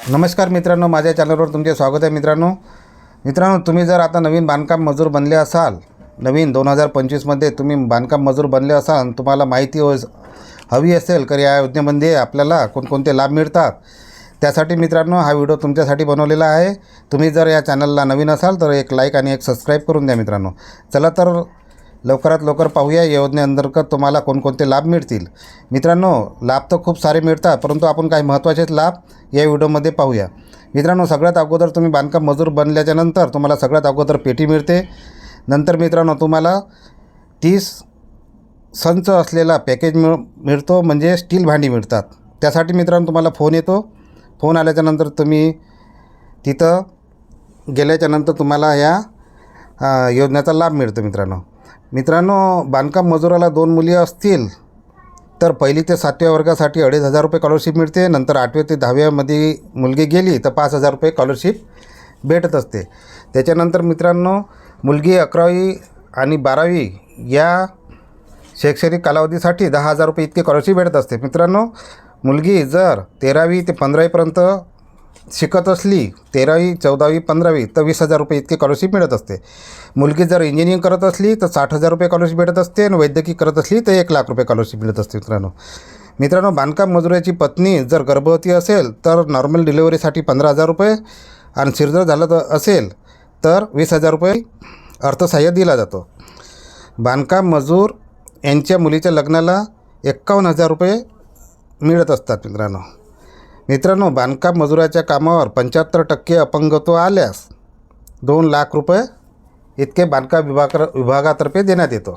नमस्कार मित्रांनो माझ्या चॅनलवर तुमचे स्वागत आहे मित्रांनो. मित्रांनो तुम्ही जर आता नवीन बांधकाम मजूर बनले असाल नवीन दोन हजार पंचवीसमध्ये तुम्ही बांधकाम मजूर बनले असाल तुम्हाला माहिती हो हवी असेल तर या योजनेमध्ये आपल्याला कोणकोणते लाभ मिळतात त्यासाठी मित्रांनो हा व्हिडिओ तुमच्यासाठी बनवलेला आहे. तुम्ही जर या चॅनलला नवीन असाल तर एक लाईक आणि एक सबस्क्राईब करून द्या मित्रांनो. चला तर लवकरात लवकर पाहूया. योजनेअंतर्गत तुम्हाला कोणकोणते लाभ मिळतील. मित्रांनो लाभ तर खूप सारे मिळतात परंतु आपण काही महत्त्वाचेच लाभ या व्हिडिओमध्ये पाहूया. मित्रांनो सगळ्यात अगोदर तुम्ही बांधकाम मजूर बनल्याच्यानंतर तुम्हाला सगळ्यात अगोदर पेटी मिळते. नंतर मित्रांनो तुम्हाला तीस संच असलेला पॅकेज मिळ मिळतो म्हणजे स्टील भांडी मिळतात. त्यासाठी मित्रांनो तुम्हाला फोन येतो. फोन आल्याच्यानंतर तुम्ही तिथं गेल्याच्यानंतर तुम्हाला या योजनेचा लाभ मिळतो मित्रांनो. मित्रांनो बांधकाम मजुराला दोन मुली असतील तर पहिली ते सातव्या वर्गासाठी अडीच हजार रुपये स्कॉलरशिप मिळते. नंतर आठव्या ते दहाव्यामध्ये मुलगी गेली तर पाच हजार रुपये स्कॉलरशिप भेटत असते. त्याच्यानंतर मित्रांनो मुलगी अकरावी आणि बारावी या शैक्षणिक कालावधीसाठी दहा हजार रुपये इतकी स्कॉलरशिप भेटत असते. मित्रांनो मुलगी जर तेरावी ते पंधरावीपर्यंत शिकत असली तेरावी चौदावी पंधरावी तर वीस हजार रुपये इतकी स्कॉलरशिप मिळत असते. मुलगी जर इंजिनिअरिंग करत असली तर साठ हजार रुपये स्कॉलरशिप भेटत असते आणि वैद्यकीय करत असली तर एक लाख रुपये स्कॉलरशिप मिळत असते मित्रांनो. मित्रांनो बांधकाम मजुराची पत्नी जर गर्भवती असेल तर नॉर्मल डिलिव्हरीसाठी पंधरा हजार रुपये आणि सिरजर झालं तर असेल तर वीस हजार रुपये अर्थसहाय्य दिला जातो. बांधकाम मजूर यांच्या मुलीच्या लग्नाला एक्कावन्न हजार रुपये मिळत असतात मित्रांनो. मित्रांनो बांधकाम मजुराच्या कामावर पंच्याहत्तर टक्के अपंगत्व आल्यास दोन लाख रुपये इतके बांधकाम विभाग विभागातर्फे देण्यात येतो.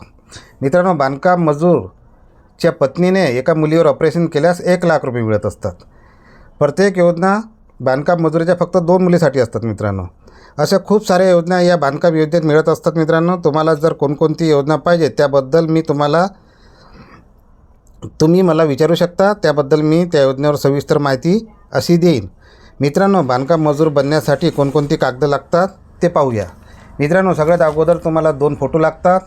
मित्रांनो बांधकाम मजूरच्या पत्नीने एका मुलीवर ऑपरेशन केल्यास एक लाख रुपये मिळत असतात. प्रत्येक योजना बांधकाम मजुरीच्या फक्त दोन मुलीसाठी असतात मित्रांनो. अशा खूप साऱ्या योजना या बांधकाम योजनेत मिळत असतात मित्रांनो. तुम्हाला जर कोणकोणती योजना पाहिजे त्याबद्दल मी तुम्हाला तुम्ही मला विचारू शकता? त्याबद्दल मी त्या योजनेवर सविस्तर माहिती अशी देईन. मित्रांनो बांधकाम मजूर बनण्यासाठी कोणकोणती कागदं लागतात ते पाहूया. मित्रांनो सगळ्यात अगोदर तुम्हाला दोन फोटो लागतात.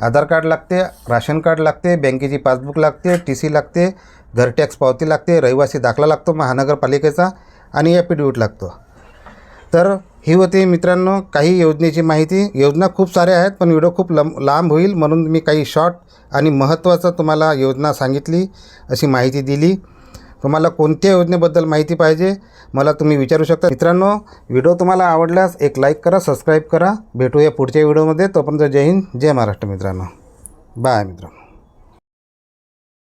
आधार कार्ड लागते राशन कार्ड लागते बँकेची पासबुक लागते टी सी लागते घर टॅक्स पावती लागते रहिवासी दाखला लागतो महानगरपालिकेचा आणि ॲफिडेविट लागतो. तर ही होती मित्रांनो काही योजनेची माहिती. योजना खूप साऱ्या आहेत पण व्हिडिओ खूप लंब लांब होईल म्हणून मी काही शॉर्ट आणि महत्त्वाचं तुम्हाला योजना सांगितली अशी माहिती दिली. तुम्हाला कोणत्या योजनेबद्दल माहिती पाहिजे मला तुम्ही विचारू शकता. मित्रांनो व्हिडिओ तुम्हाला आवडल्यास एक लाईक करा सबस्क्राईब करा. भेटूया पुढच्या व्हिडिओमध्ये. तोपर्यंत जय हिंद जय महाराष्ट्र मित्रांनो. बाय मित्रांनो.